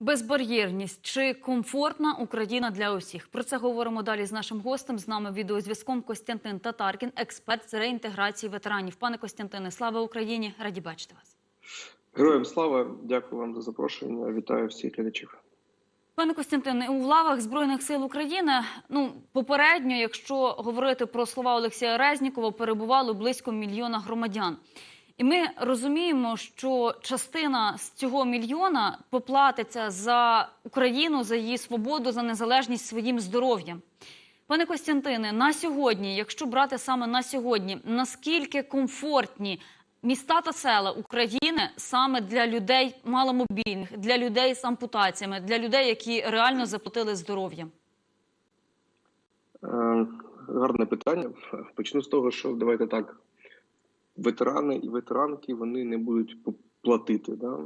Безбар'єрність чи комфортна Україна для усіх? Про це говоримо далі з нашим гостем. З нами відеозв'язком Костянтин Татаркін, експерт з реінтеграції ветеранів. Пане Костянтине, слава Україні! Раді бачити вас. Героям слава, дякую вам за запрошення. Вітаю всіх глядачів. Пане Костянтине, у лавах Збройних сил України, ну попередньо, якщо говорити про слова Олексія Резнікова, перебувало близько мільйона громадян. І ми розуміємо, що частина з цього мільйона поплатиться за Україну, за її свободу, за незалежність своїм здоров'ям. Пане Костянтине, на сьогодні, якщо брати саме на сьогодні, наскільки комфортні міста та села України саме для людей маломобільних, для людей з ампутаціями, для людей, які реально заплатили здоров'ям? Е, гарне питання. Почну з того, що давайте так. Ветерани і ветеранки вони не будуть платити. Да?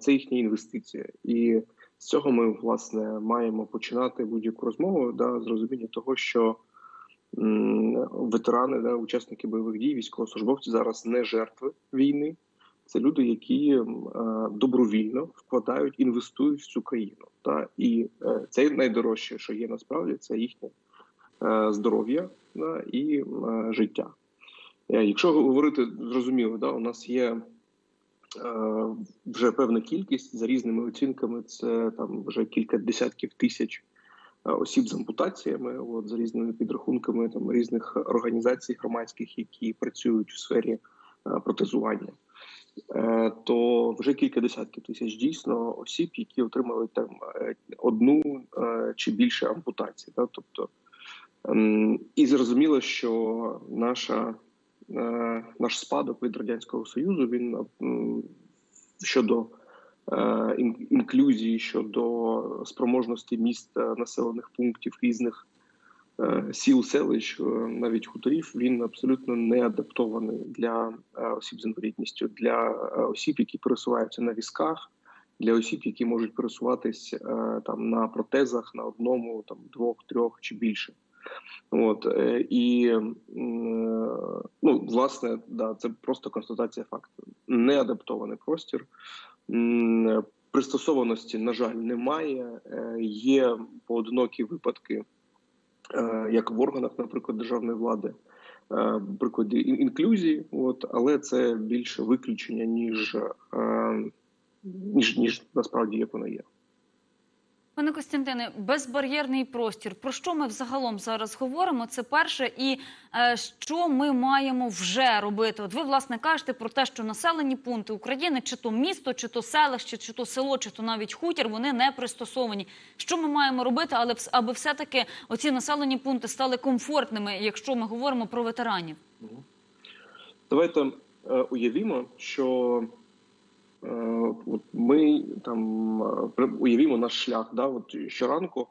Це їхня інвестиція. І з цього ми власне маємо починати будь-яку розмову да, з розуміння того, що ветерани, да, учасники бойових дій, військовослужбовці зараз не жертви війни. Це люди, які е, добровільно вкладають, інвестують в цю країну. Та і е, це найдорожче, що є насправді, це їхнє е, здоров'я да, і е, життя. Е, Якщо говорити зрозуміло, да, у нас є е, вже певна кількість за різними оцінками. Це там вже кілька десятків тисяч е, осіб з ампутаціями, от за різними підрахунками там різних організацій громадських, які працюють у сфері протезування. То вже кілька десятків тисяч дійсно осіб, які отримали там одну чи більше ампутацій. Да? Тобто і зрозуміло, що наша наш спадок від радянського союзу він щодо е, інклюзії, щодо спроможності міст е, населених пунктів різних е, сіл, селищ, е, навіть хуторів, він абсолютно не адаптований для е, осіб з інвалідністю, для е, осіб, які пересуваються на візках. Для осіб, які можуть пересуватись е, там на протезах на одному, там двох, трьох чи більше. От і е, ну, власне, да, це просто констатація факту. Неадаптований простір. Пристосованості, на жаль, немає. Е, Є поодинокі випадки, е, як в органах, наприклад, державної влади, прикладі інклюзії, от, але це більше виключення, ніж, е, ніж, ніж насправді як воно є. Пане Костянтине, безбар'єрний простір. Про що ми взагалом зараз говоримо? Це перше, і е, що ми маємо вже робити? От ви власне кажете про те, що населені пункти України, чи то місто, чи то селище, чи то село, чи то навіть хутір, вони не пристосовані. Що ми маємо робити, але аби все-таки оці населені пункти стали комфортними, якщо ми говоримо про ветеранів? Давайте е, уявімо, що от ми там е, уявімо наш шлях. Да, от щоранку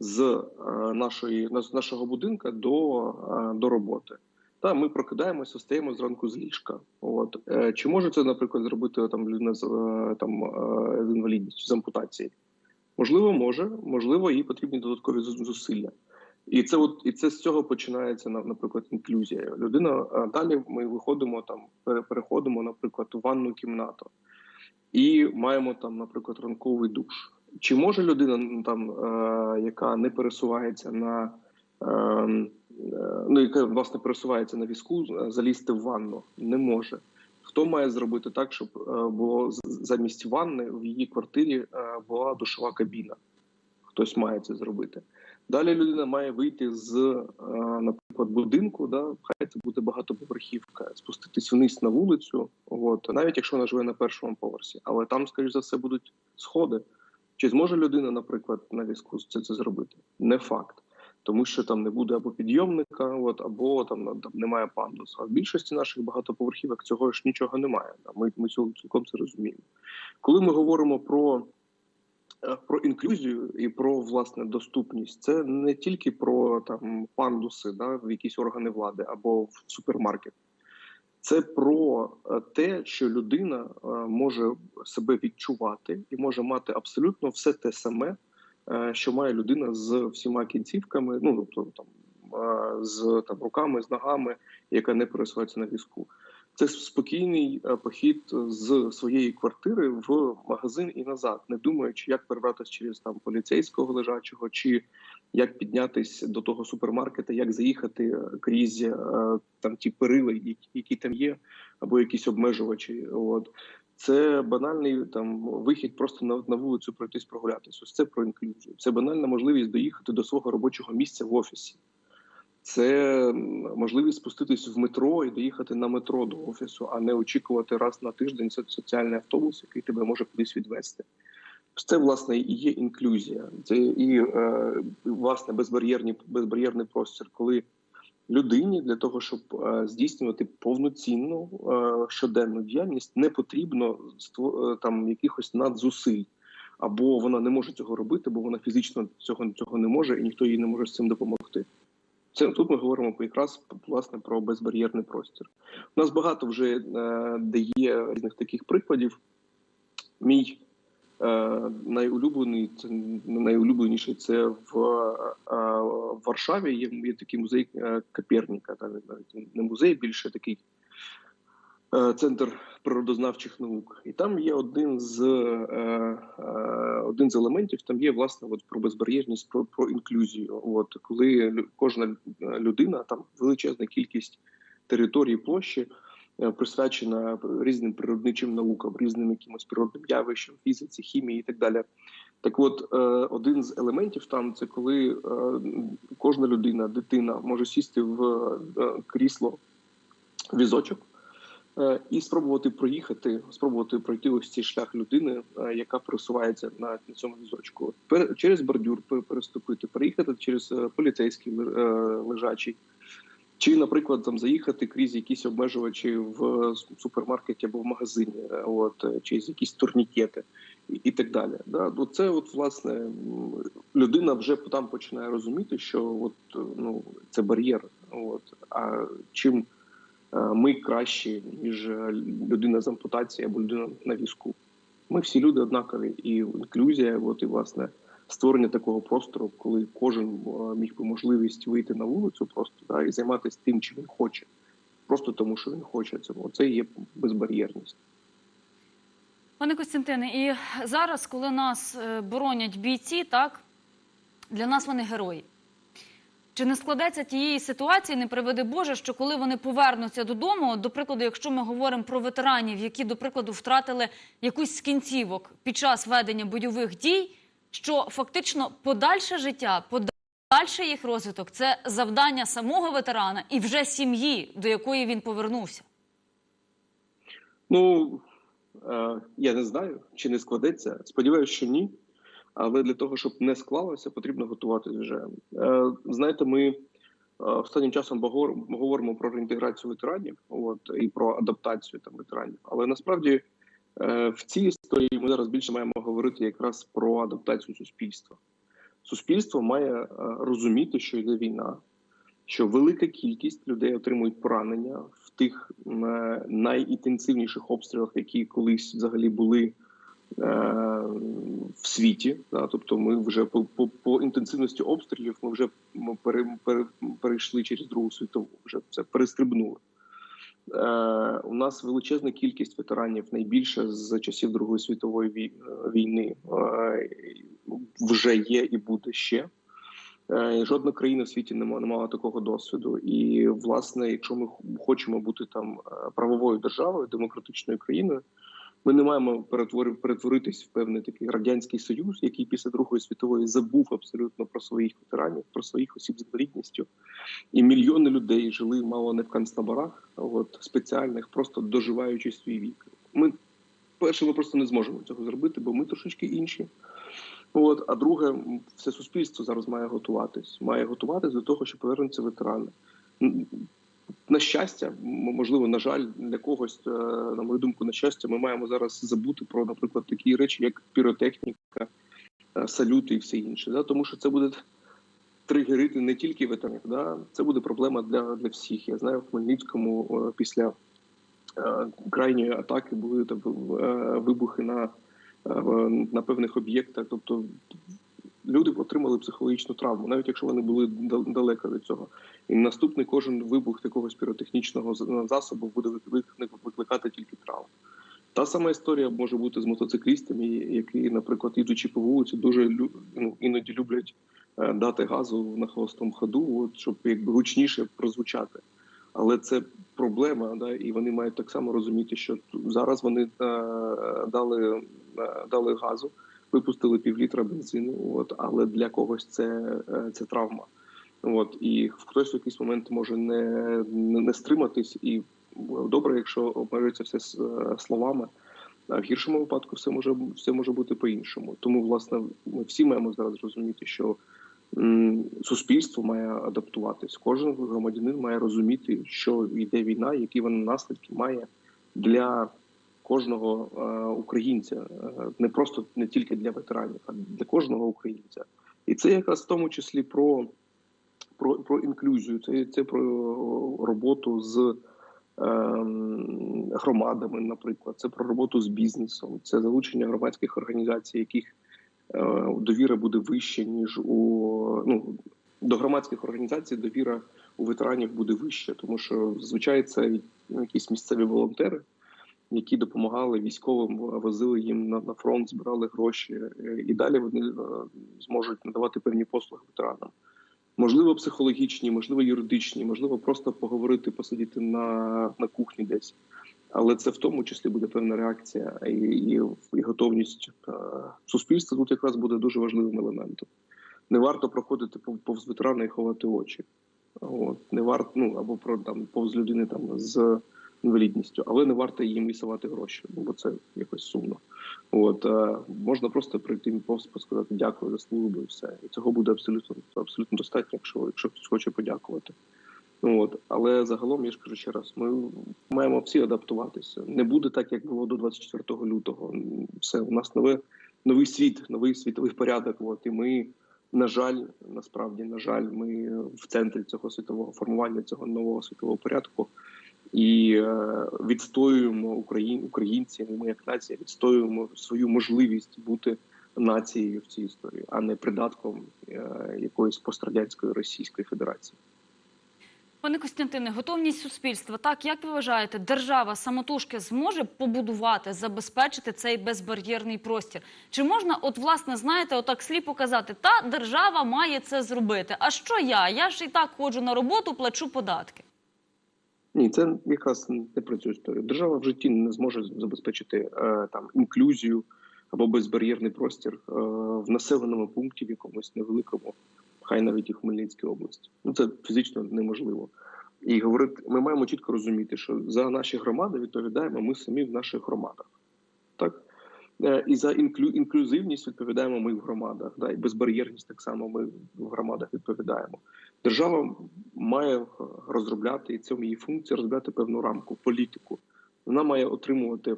з е, нашої з нашого будинка до, е, до роботи. Та ми прокидаємося, встаємо зранку з ліжка. От е, чи може це, наприклад, зробити там людина з е, там е, з інвалідністю з ампутацією? Можливо, може, можливо, їй потрібні додаткові зусилля. І це от і це з цього починається на- наприклад, інклюзія. Людина далі ми виходимо там, переходимо, наприклад, у ванну кімнату і маємо там, наприклад, ранковий душ. Чи може людина ну, там, е, яка не пересувається на е, е, ну, яка власне пересувається на візку, е, залізти в ванну? Не може. Хто має зробити так, щоб е, було замість ванни в її квартирі е, була душова кабіна? Хтось має це зробити. Далі людина має вийти з, е, наприклад, будинку, да, хай це буде багатоповерхівка, спуститись вниз на вулицю, от, навіть якщо вона живе на першому поверсі, але там, скоріш за все, будуть сходи. Чи зможе людина, наприклад, на візку це, це зробити? Не факт. Тому що там не буде або підйомника, от, або там, там немає пандусу. А в більшості наших багатоповерхівок цього ж нічого немає. Да, Ми, ми цілком це розуміємо. Коли ми говоримо про про інклюзію і про власне доступність. Це не тільки про там пандуси, да, в якісь органи влади або в супермаркет. Це про е, те, що людина е, може себе відчувати і може мати абсолютно все те саме, е, що має людина з всіма кінцівками, ну тобто там е, з там руками, з ногами, яка не пересувається на візку. Це спокійний е, похід з своєї квартири в магазин і назад, не думаючи, як перебратися через там поліцейського лежачого, чи як піднятися до того супермаркета, як заїхати е, крізь е, там ті перили, які, там є, або якісь обмежувачі. От це банальний там вихід просто на, на вулицю пройтись прогулятися. Ось це про інклюзію. Це банальна можливість доїхати до свого робочого місця в офісі. Це можливість спуститись в метро і доїхати на метро до офісу, а не очікувати раз на тиждень соціальний автобус, який тебе може кудись відвести. Це власне і є інклюзія. Це і е, власне безбар'єрні безбар'єрний простір, коли людині для того, щоб е, здійснювати повноцінну е, щоденну діяльність, не потрібно там якихось надзусиль. Або вона не може цього робити, бо вона фізично цього, цього не може, і ніхто їй не може з цим допомогти. Це тут ми говоримо якраз власне про безбар'єрний простір. У нас багато вже е, де є різних таких прикладів. Мій е, найулюблений, це найулюбленіший це в, е, в Варшаві. Є, є такий музей е, Там та навіть не музей, більше такий е, центр природознавчих наук. І там є один з е, е, один з елементів. Там є власне от про безбар'єрність, про, про інклюзію. От коли кожна людина, там величезна кількість території площі. е, Присвячена різним природничим наукам, різним якимось природним явищам, фізиці, хімії і так далі. Так, от е, один з елементів там це коли е, кожна людина, дитина може сісти в е, крісло візочок е, і спробувати проїхати, спробувати пройти ось цей шлях людини, е, яка пересувається на, цьому візочку. Через бордюр переступити, переїхати через е, поліцейський е, лежачий. Чи, наприклад, там заїхати крізь якісь обмежувачі в супермаркеті або в магазині, е, от е, через якісь турнікети і, і так далі. Да? Ну, це от власне людина вже там починає розуміти, що от е, ну це бар'єр. От а чим е, ми кращі ніж е, людина з ампутацією або людина на візку. Ми всі люди однакові, і інклюзія, от і власне створення такого простору, коли кожен е, міг би можливість вийти на вулицю, просто да, і займатися тим, чим він хоче, просто тому, що він хоче цього. Це є безбар'єрність. Пане Костянтине, і зараз, коли нас е, боронять бійці, так для нас вони герої. Чи не складеться тієї ситуації, не приведе Боже, що коли вони повернуться додому, до прикладу, якщо ми говоримо про ветеранів, які, до прикладу, втратили якусь з кінцівок під час ведення бойових дій, що фактично подальше життя, подальший їх розвиток це завдання самого ветерана і вже сім'ї, до якої він повернувся. Ну е, я не знаю, чи не складеться. Сподіваюся, що ні. Але для того, щоб не склалося, потрібно готуватись вже. Е, знаєте, ми е, останнім часом говоримо про реінтеграцію ветеранів, от і про адаптацію там ветеранів. Але насправді е, в цій історії ми зараз більше маємо говорити якраз про адаптацію суспільства. Суспільство має розуміти, що йде війна, що велика кількість людей отримують поранення в тих найінтенсивніших обстрілах, які колись взагалі були в світі. Да? Тобто, ми вже по, по, по інтенсивності обстрілів ми вже пере, пере, перейшли через Другу світову, вже це перестрибнули. Е, у нас величезна кількість ветеранів, найбільше з часів Другої світової е, війни, е, вже є і буде ще. Е, Жодна країна в світі не ма- не мала такого досвіду. І власне, якщо ми хочемо бути там е, правовою державою, демократичною країною, ми не маємо перетвори- перетворитись в певний такий радянський союз, який після Другої світової забув абсолютно про своїх ветеранів, про своїх осіб з інвалідністю. І мільйони людей жили мало не в концтаборах, от спеціальних, просто доживаючи свій вік. Ми перше, ми просто не зможемо цього зробити, бо ми трошечки інші. От, а друге, все суспільство зараз має готуватись. Має готуватись до того, що повернуться ветерани. На щастя, можливо, на жаль, для когось, е, на мою думку, на щастя, ми маємо зараз забути про, наприклад, такі речі, як піротехніка, е, салюти і все інше. Да? Тому що це буде тригерити не тільки ветеранів, да? це буде проблема для, для всіх. Я знаю, в Хмельницькому е, після крайньої атаки були там, вибухи на, на певних об'єктах. Тобто люди отримали психологічну травму, навіть якщо вони були далеко від цього. І наступний кожен вибух якогось піротехнічного з- засобу буде вик- викликати тільки травму. Та сама історія може бути з мотоциклістами, які, наприклад, ідучи по вулиці, дуже ну, іноді люблять е, дати газу на холостому ходу, от, щоб якби гучніше прозвучати. Але це проблема, да, і вони мають так само розуміти, що зараз вони е, дали, е, дали газу, випустили півлітра бензину, от, але для когось це, е, це травма. От, і хтось в якийсь момент може не, не, не стриматись, і добре, якщо обмежується все с- е, словами. А в гіршому випадку все може все може бути по-іншому. Тому, власне, ми всі маємо зараз розуміти, що м, суспільство має адаптуватись. Кожен громадянин має розуміти, що йде війна, які вона наслідки має для кожного е, українця, Е, не просто не тільки для ветеранів, а для кожного українця. І це якраз в тому числі про, про, про інклюзію, це, це про роботу з ем, громадами, наприклад, це про роботу з бізнесом, це залучення громадських організацій, яких е, довіра буде вища, ніж у ну до громадських організацій довіра у ветеранів буде вища, тому що зазвичай це якісь місцеві волонтери, які допомагали військовим, возили їм на, на фронт, збирали гроші, е, і далі вони е, зможуть надавати певні послуги ветеранам. Можливо, психологічні, можливо, юридичні, можливо, просто поговорити, посидіти на, на кухні десь. Але це в тому числі буде певна реакція і, і, і готовність е, суспільства тут якраз буде дуже важливим елементом. Не варто проходити повз ветерана і ховати очі. От, не варто, ну або про там повз людини там з інвалідністю, але не варто їм лісувати гроші, бо це якось сумно. От е, можна просто прийти повз сказати дякую за службу і все. І цього буде абсолютно абсолютно достатньо, якщо, якщо хтось хоче подякувати. От, але загалом я ж кажу ще раз: ми маємо всі адаптуватися. Не буде так, як було до 24 лютого. Все у нас нове новий світ, новий світовий порядок. От і ми, на жаль, насправді, на жаль, ми в центрі цього світового формування цього нового світового порядку. І е, відстоюємо Україн, українці, ми як нація відстоюємо свою можливість бути нацією в цій історії, а не придатком е, якоїсь пострадянської Російської Федерації. Пане Костянтине, готовність суспільства. Так, як ви вважаєте, держава самотужки зможе побудувати, забезпечити цей безбар'єрний простір? Чи можна, от власне, знаєте, отак сліпо казати, та держава має це зробити? А що я? Я ж і так ходжу на роботу, плачу податки. Ні, це якраз не про цю історію. Держава в житті не зможе забезпечити е, там інклюзію або безбар'єрний простір е, в населеному пункті, в якомусь невеликому, хай навіть і Хмельницькій області. Ну це фізично неможливо. І говорити, ми маємо чітко розуміти, що за наші громади відповідаємо ми самі в наших громадах. Так? Е, І за інклю, інклюзивність відповідаємо ми в громадах. Да? І безбар'єрність так само ми в громадах відповідаємо. Держава має розробляти і це її функція розробляти певну рамку, політику. Вона має отримувати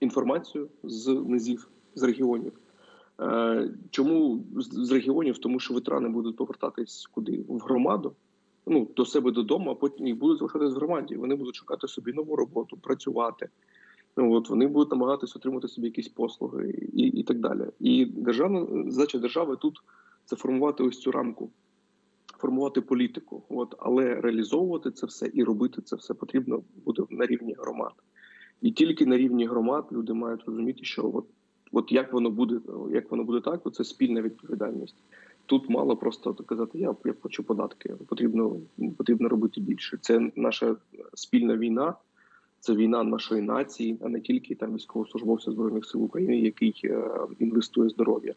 інформацію з низів, з регіонів. Е, Чому з регіонів? Тому що ветерани будуть повертатись куди? В громаду, ну до себе додому, а потім і будуть залишатись в громаді. Вони будуть шукати собі нову роботу, працювати. Ну от вони будуть намагатися отримати собі якісь послуги і, і так далі. І державна задача держави тут це формувати ось цю рамку, формувати політику. От але реалізовувати це все і робити це все потрібно буде на рівні громад. І тільки на рівні громад люди мають розуміти, що от, от як воно буде, як воно буде так, це спільна відповідальність. Тут мало просто казати, я, я хочу податки. Потрібно потрібно робити більше. Це наша спільна війна, це війна нашої нації, а не тільки там військовослужбовця збройних сил України, який е, інвестує здоров'я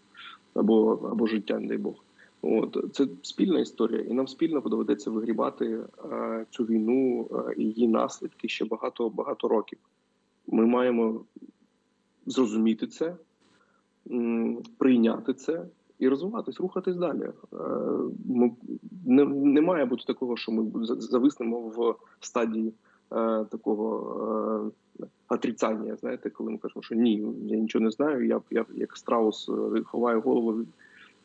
або або життя, не дай Бог. От це спільна історія, і нам спільно доведеться вигрібати е, цю війну е, і її наслідки ще багато багато років. Ми маємо зрозуміти це, прийняти це і розвиватись, рухатись далі. Ми, не, не має бути такого, що ми за- зависнемо в стадії такого е, отрицання. Знаєте, коли ми кажемо, що ні, я нічого не знаю, я, я як страус е, ховаю голову від,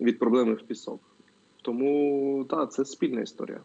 від проблеми в пісок. Тому так, це спільна історія.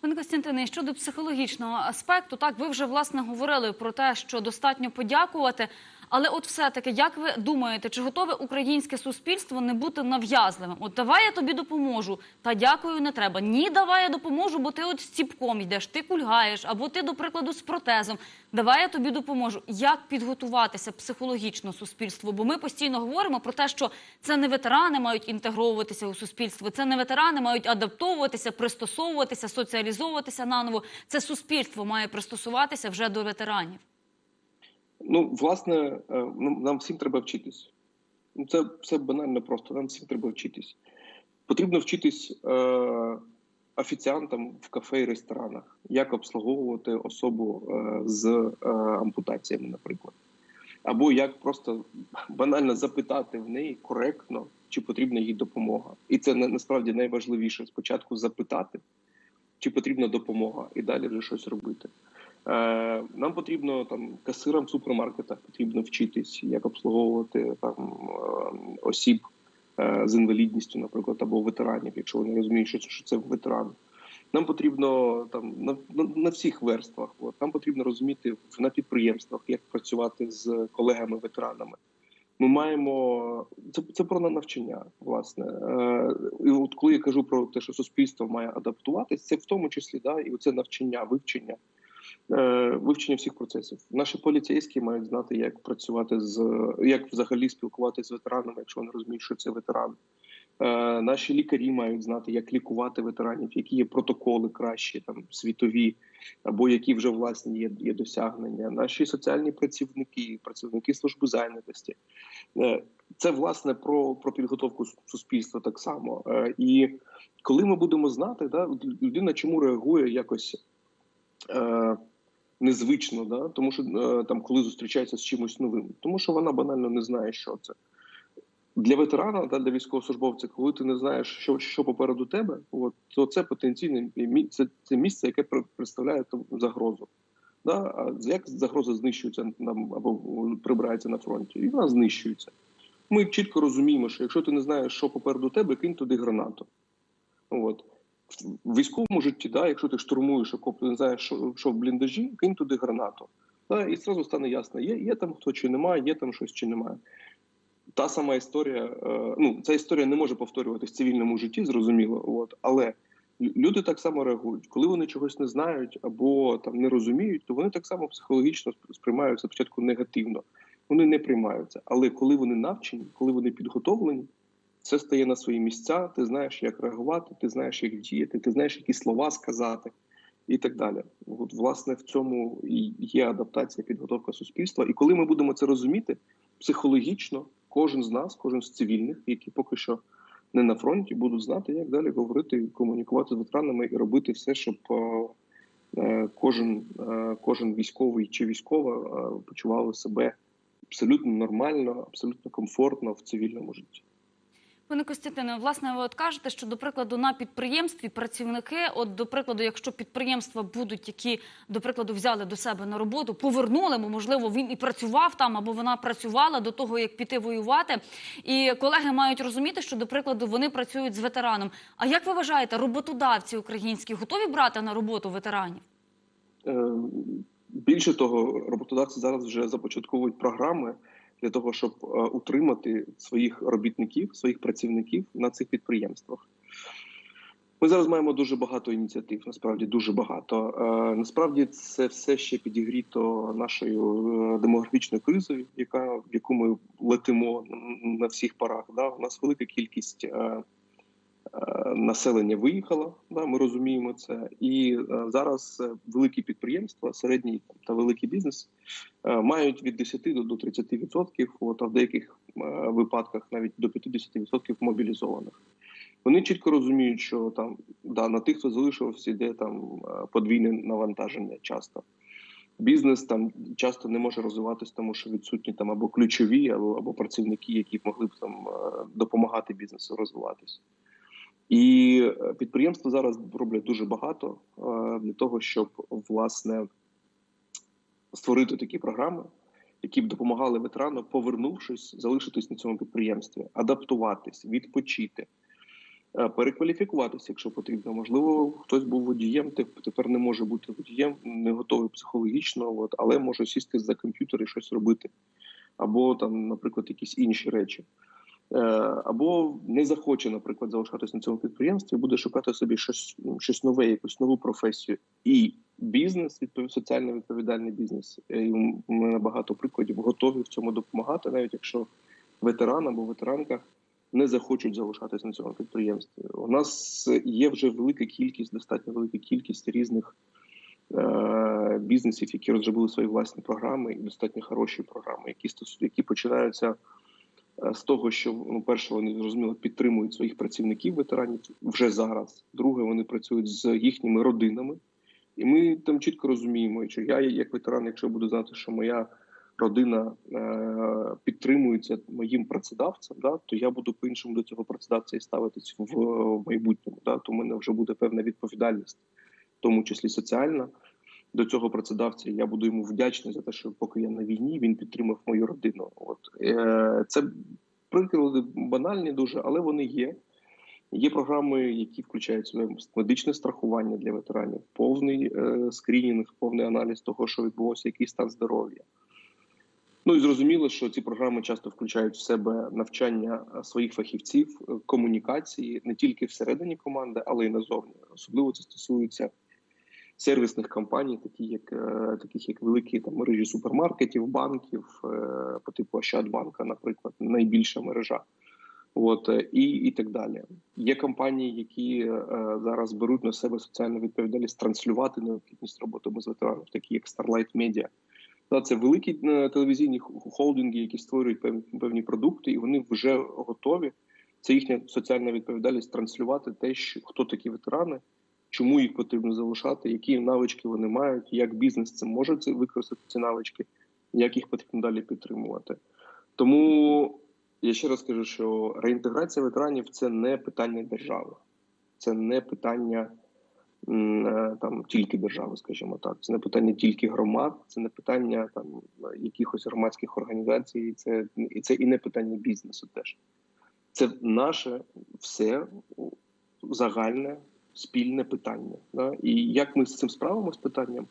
Пане Костянтине, щодо психологічного аспекту, так ви вже власне говорили про те, що достатньо подякувати. Але от все-таки, як ви думаєте, чи готове українське суспільство не бути нав'язливим? От давай я тобі допоможу, та дякую, не треба. Ні, давай я допоможу, бо ти от з ціпком йдеш, ти кульгаєш, або ти, до прикладу, з протезом. Давай я тобі допоможу. Як підготуватися психологічно суспільству? Бо ми постійно говоримо про те, що це не ветерани мають інтегровуватися у суспільство, це не ветерани мають адаптовуватися, пристосовуватися, соціалізовуватися наново. Це суспільство має пристосуватися вже до ветеранів. Ну, власне, е, ну, нам всім треба вчитись. Ну, Це все банально просто. Нам всім треба вчитись. Потрібно вчитись е, офіціантам в кафе і ресторанах, як обслуговувати особу е, з ампутаціями, наприклад. Або як просто банально запитати в неї коректно, чи потрібна їй допомога. І це насправді найважливіше спочатку запитати, чи потрібна допомога, і далі вже щось робити. Е, Нам потрібно там касирам в супермаркетах потрібно вчитись, як обслуговувати там е, осіб е, з інвалідністю, наприклад, або ветеранів, якщо вони розуміють, що, це ветеран. Нам потрібно там на, на, всіх верствах. От нам потрібно розуміти на підприємствах, як працювати з колегами-ветеранами. Ми маємо це, це про навчання, власне. І от коли я кажу про те, що суспільство має адаптуватись, це в тому числі да, і це навчання, вивчення, вивчення всіх процесів. Наші поліцейські мають знати, як працювати з як взагалі спілкуватися з ветеранами, якщо вони розуміють, що це ветеран. Е, Наші лікарі мають знати, як лікувати ветеранів, які є протоколи кращі, там світові, або які вже власні є, є досягнення. Наші соціальні працівники, працівники служби зайнятості. Е, Це власне про, про підготовку суспільства так само. Е, І коли ми будемо знати, да, людина чому реагує якось е, незвично, да? тому що е, там, коли зустрічається з чимось новим, тому що вона банально не знає, що це. Для ветерана, да, для військовослужбовця, коли ти не знаєш, що, що попереду тебе, от, то це потенційне це, це місце, яке представляє загрозу. Да? А як загроза знищується нам або прибирається на фронті? І вона знищується. Ми чітко розуміємо, що якщо ти не знаєш, що попереду тебе, кинь туди гранату. От. В військовому житті, да, якщо ти штурмуєш окоп, не знаєш, що, що в бліндажі, кинь туди гранату. Да, і зразу стане ясно, є, є там хто чи немає, є там щось чи немає. Та сама історія, е, ну, ця історія не може повторюватися в цивільному житті, зрозуміло. От, але люди так само реагують. Коли вони чогось не знають або там не розуміють, то вони так само психологічно сприймаються спочатку негативно. Вони не приймаються. Але коли вони навчені, коли вони підготовлені, все стає на свої місця. Ти знаєш, як реагувати, ти знаєш, як діяти, ти знаєш, які слова сказати, і так далі. От, власне, в цьому і є адаптація, підготовка суспільства. І коли ми будемо це розуміти психологічно, кожен з нас, кожен з цивільних, які поки що не на фронті, будуть знати, як далі говорити, комунікувати з ветеранами і робити все, щоб е, е, кожен, е, кожен військовий чи військова почували себе абсолютно нормально, абсолютно комфортно в цивільному житті. Пане Костянтине, власне, ви от кажете, що до прикладу на підприємстві працівники, от до прикладу, якщо підприємства будуть, які до прикладу взяли до себе на роботу, повернули, бо можливо він і працював там, або вона працювала до того, як піти воювати. І колеги мають розуміти, що до прикладу вони працюють з ветераном. А як ви вважаєте, роботодавці українські готові брати на роботу ветеранів? Е, Більше того, роботодавці зараз вже започатковують програми для того, щоб е, утримати своїх робітників, своїх працівників на цих підприємствах. Ми зараз маємо дуже багато ініціатив, насправді дуже багато. Е, Насправді це все ще підігріто нашою е, демографічною кризою, яка в яку ми летимо на всіх парах. Да? У нас велика кількість населення виїхало. Да? Ми розуміємо це, і е, зараз е, великі підприємства, середній та великий бізнес е, мають від 10 до до 30%, от, а в деяких випадках навіть до 50% мобілізованих. Вони чітко розуміють, що там да, на тих, хто залишився, йде там подвійне навантаження часто. Бізнес там часто не може розвиватися, тому що відсутні там або ключові, або, або працівники, які б могли б там допомагати бізнесу розвиватися. І е, підприємства зараз роблять дуже багато е, для того, щоб власне створити такі програми, які б допомагали ветерану, повернувшись, залишитись на цьому підприємстві, адаптуватись, відпочити, е, перекваліфікуватися, якщо потрібно. Можливо, хтось був водієм, теп- тепер не може бути водієм, не готовий психологічно, от, але може сісти за комп'ютер і щось робити. або там, наприклад, якісь інші речі. Е, Або не захоче, наприклад, залишатися на цьому підприємстві, буде шукати собі щось, щось нове, якусь нову професію. І бізнес, відпов- соціально відповідальний бізнес. Е, І ми на багато прикладів готові в цьому допомагати, навіть якщо ветеран або ветеранка не захочуть залишатися на цьому підприємстві. У нас є вже велика кількість, достатньо велика кількість різних е, бізнесів, які розробили свої власні програми, і достатньо хороші програми, які стосу, які починаються з того, що ну, перше, вони зрозуміло підтримують своїх працівників, ветеранів вже зараз. Друге, вони працюють з їхніми родинами, і ми там чітко розуміємо, що я, як ветеран, якщо буду знати, що моя родина е, підтримується моїм працедавцем, да, то я буду по-іншому до цього працедавця і ставитись в, в майбутньому. Да, то в мене вже буде певна відповідальність, в тому числі соціальна. До цього працедавця я буду йому вдячний за те, що поки я на війні, він підтримав мою родину. От е, це приклади банальні дуже, але вони є. Є програми, які включають себе медичне страхування для ветеранів, повний е, скринінг, повний аналіз того, що відбулося, який стан здоров'я. Ну і зрозуміло, що ці програми часто включають в себе навчання своїх фахівців, е, комунікації не тільки всередині команди, але й назовні. Особливо це стосується сервісних компаній, такі як е, таких як великі там мережі супермаркетів, банків е, по типу Ощадбанка, наприклад, найбільша мережа. От е, і, і так далі. Є компанії, які е, зараз беруть на себе соціальну відповідальність транслювати необхідність роботи з ветеранів, такі як Starlight Media. Та це великі телевізійні холдинги, які створюють певні, певні продукти, і вони вже готові. Це їхня соціальна відповідальність транслювати те, що хто такі ветерани, чому їх потрібно залишати, які навички вони мають, як бізнес це може використати ці навички, як їх потрібно далі підтримувати. Тому я ще раз кажу, що реінтеграція ветеранів це не питання держави, це не питання е, там тільки держави, скажімо так. Це не питання тільки громад, це не питання там якихось громадських організацій, це і це і не питання бізнесу. Теж це наше все загальне спільне питання. Да? І як ми з цим справимося питанням,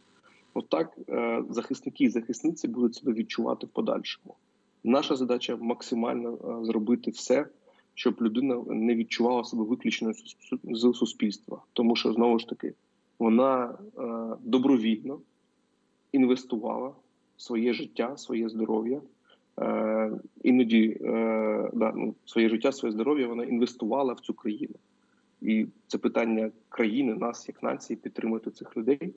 отак е, захисники і захисниці будуть себе відчувати в подальшому. Наша задача максимально е, зробити все, щоб людина не відчувала себе виключеною з суспільства, тому що знову ж таки вона е, добровільно інвестувала своє життя, своє здоров'я. Іноді да, ну, своє життя, своє здоров'я вона інвестувала в цю країну. І це питання країни, нас як нації, підтримати цих людей,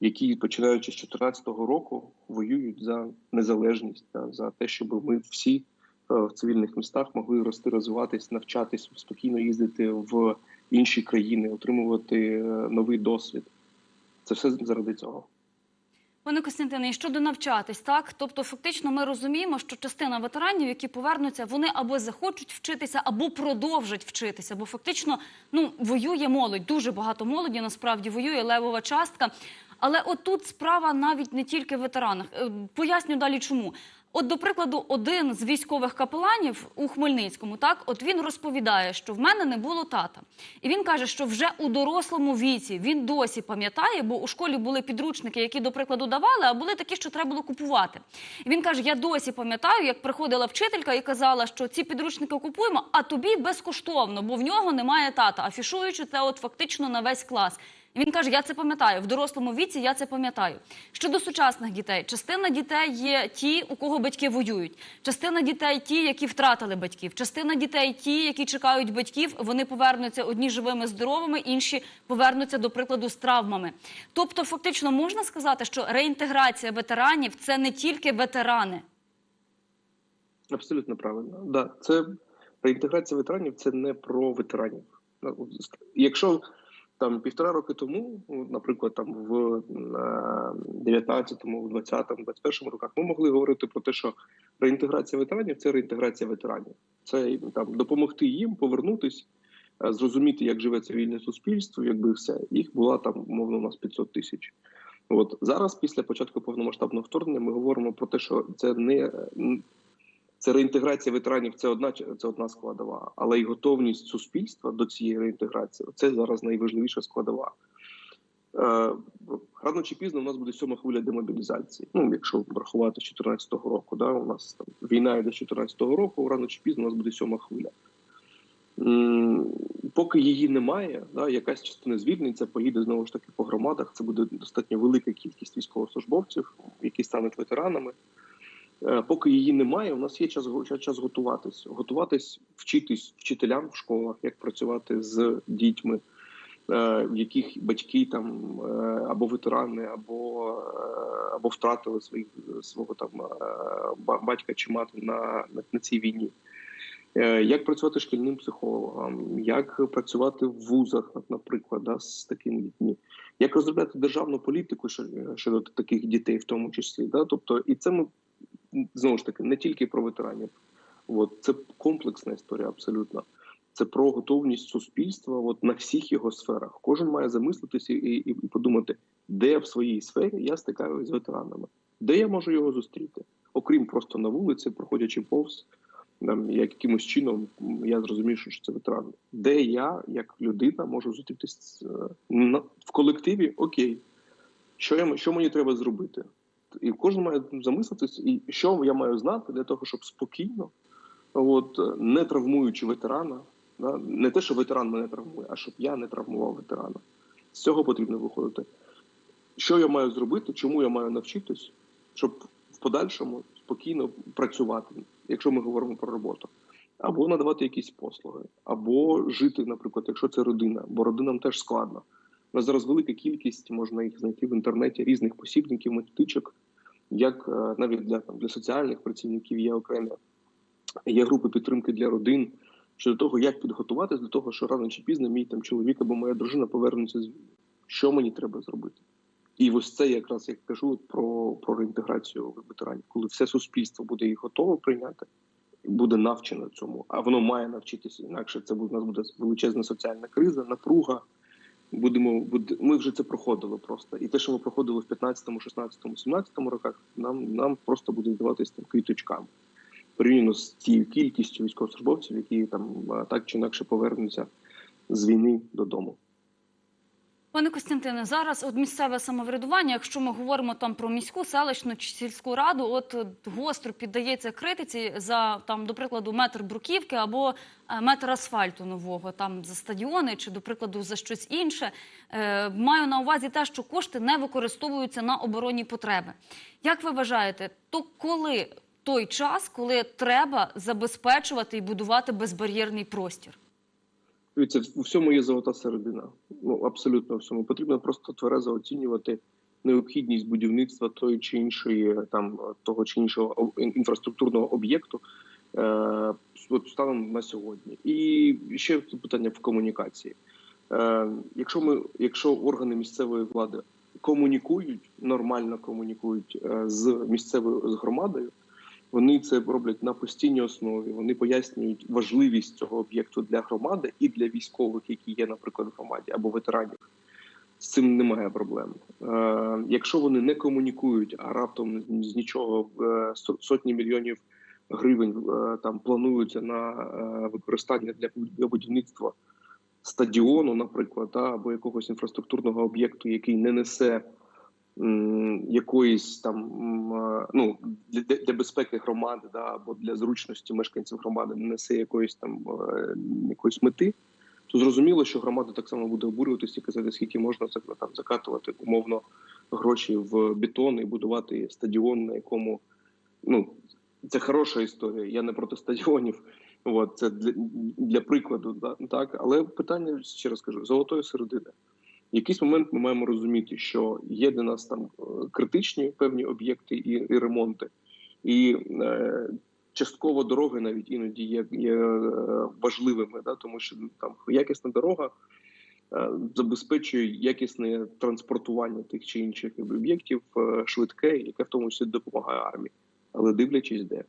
які починаючи з 2014 року воюють за незалежність, та, за те, щоб ми всі е, в цивільних містах могли рости, розвиватись, навчатись, спокійно їздити в інші країни, отримувати е, новий досвід. Це все заради цього. Пане Костянтине, і щодо навчатись, так тобто, фактично, ми розуміємо, що частина ветеранів, які повернуться, вони або захочуть вчитися, або продовжать вчитися. Бо фактично, ну воює молодь. Дуже багато молоді насправді воює левова частка. Але отут справа навіть не тільки в ветеранах. Е, Поясню далі, чому. От, до прикладу, один з військових капеланів у Хмельницькому, так, от він розповідає, що в мене не було тата. І він каже, що вже у дорослому віці він досі пам'ятає, бо у школі були підручники, які, до прикладу, давали, а були такі, що треба було купувати. І він каже: я досі пам'ятаю, як приходила вчителька і казала, що ці підручники купуємо, а тобі безкоштовно, бо в нього немає тата, афішуючи це от фактично на весь клас. Він каже: Я це пам'ятаю. В дорослому віці я це пам'ятаю. Щодо сучасних дітей, частина дітей є ті, у кого батьки воюють. Частина дітей ті, які втратили батьків. Частина дітей ті, які чекають батьків. Вони повернуться одні живими, здоровими, інші повернуться до прикладу з травмами. Тобто, фактично можна сказати, що реінтеграція ветеранів це не тільки ветерани. Абсолютно правильно. Да, це реінтеграція ветеранів це не про ветеранів. Ну, Якщо там півтора роки тому, ну, наприклад, там в 19-му, в 20-му, 21-му роках, ми могли говорити про те, що реінтеграція ветеранів це реінтеграція ветеранів. Це там допомогти їм повернутись, е, зрозуміти, як живе цивільне суспільство, якби все. Їх була там, умовно, у нас 500 тисяч. От зараз, після початку повномасштабного вторгнення, ми говоримо про те, що це не це реінтеграція ветеранів, це одна це одна складова, але й готовність суспільства до цієї реінтеграції це зараз найважливіша складова. Е, рано чи пізно у нас буде сьома хвиля демобілізації. Ну, якщо врахувати з 2014 року, да, у нас там війна йде з 2014 року, рано чи пізно у нас буде сьома хвиля. Поки її немає, да, якась частина звільниться, поїде знову ж таки по громадах. Це буде достатньо велика кількість військовослужбовців, які стануть ветеранами. Е, Поки її немає, у нас є час, час готуватись. Готуватись, вчитись вчителям в школах, як працювати з дітьми, е, в яких батьки там е, або ветерани, або, або втратили своїх свого там батька чи мати на, на, цій війні. Як працювати шкільним психологам, як працювати в вузах, наприклад, да, з такими дітьми, як розробляти державну політику щодо таких дітей, в тому числі. Да? Тобто, і це ми знову ж таки не тільки про ветеранів. От це комплексна історія, абсолютно. Це про готовність суспільства от, на всіх його сферах. Кожен має замислитися і, і, і подумати, де в своїй сфері я стикаюся з ветеранами, де я можу його зустріти, окрім просто на вулиці, проходячи повз там, якимось чином я зрозумів, що це ветеран. Де я, як людина, можу зустрітися е, в колективі? Окей, що я що мені треба зробити? І кожен має замислитись, і що я маю знати для того, щоб спокійно, от не травмуючи ветерана, да, не те, що ветеран мене травмує, а щоб я не травмував ветерана. З цього потрібно виходити. Що я маю зробити, чому я маю навчитись, щоб в подальшому спокійно працювати, якщо ми говоримо про роботу, або надавати якісь послуги, або жити, наприклад, якщо це родина, бо родинам теж складно. У нас зараз велика кількість, можна їх знайти в інтернеті, різних посібників, методичок, як е, навіть для там для соціальних працівників є окремі є групи підтримки для родин щодо того, як підготуватись до того, що рано чи пізно мій там чоловік або моя дружина повернуться з. Що мені треба зробити? І ось це якраз як кажу про, про реінтеграцію ветеранів, коли все суспільство буде їх готове прийняти, буде навчено цьому, а воно має навчитися інакше. Це буде у нас буде величезна соціальна криза, напруга. Будемо буде, ми вже це проходили просто. І те, що ми проходили в 15, 16, 17 роках, нам нам просто буде здаватися там квіточками порівняно з тією кількістю військовослужбовців, які там так чи інакше повернуться з війни додому. Пане Костянтине, зараз от місцеве самоврядування, якщо ми говоримо там про міську, селищну чи сільську раду, от е, гостро піддається критиці за там, до прикладу, метр бруківки або е, метр асфальту нового там за стадіони чи, до прикладу, за щось інше. Е, маю на увазі те, що кошти не використовуються на оборонні потреби. Як ви вважаєте, то коли той час, коли треба забезпечувати і будувати безбар'єрний простір? Дивіться, у всьому є золота середина. Ну абсолютно всьому. Потрібно просто тверезо оцінювати необхідність будівництва тої чи іншої там того чи іншого інфраструктурного об'єкту е, станом на сьогодні. І ще питання в комунікації. Е, якщо ми, якщо органи місцевої влади комунікують, нормально комунікують е, з місцевою з громадою. Вони це роблять на постійній основі. Вони пояснюють важливість цього об'єкту для громади і для військових, які є, наприклад, в громаді або ветеранів. З цим немає проблем. Е, якщо вони не комунікують, а раптом з нічого е, сотні мільйонів гривень е, там плануються на використання для будівництва стадіону, наприклад, або якогось інфраструктурного об'єкту, який не несе якоїсь там е, ну для, для- безпеки громади, да, або для зручності мешканців громади не несе якоїсь там е, якоїсь мети, то зрозуміло, що громада так само буде обурюватися і казати, скільки можна там закатувати умовно гроші в бетон і будувати стадіон, на якому ну це хороша історія. Я не проти стадіонів. От це для, для прикладу, да, так але питання ще раз кажу, золотої середини. В якийсь момент ми маємо розуміти, що є для нас там е, критичні певні об'єкти і, і ремонти, і е, частково дороги навіть іноді є, є е, важливими, да, тому що ну, там якісна дорога е, забезпечує якісне транспортування тих чи інших об'єктів е, швидке, яке в тому числі допомагає армії, але дивлячись де.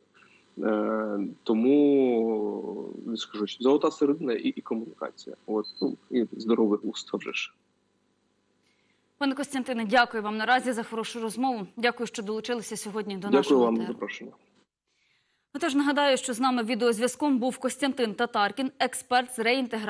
Е, тому не скажу, що золота середина і, і комунікація. От ну і здорове густо вже ж. Пане Костянтине, дякую вам наразі за хорошу розмову. Дякую, що долучилися сьогодні до Дякую нашого вам за запрошення. Отож, нагадаю, що з нами відеозв'язком був Костянтин Татаркін, експерт з реінтеграції.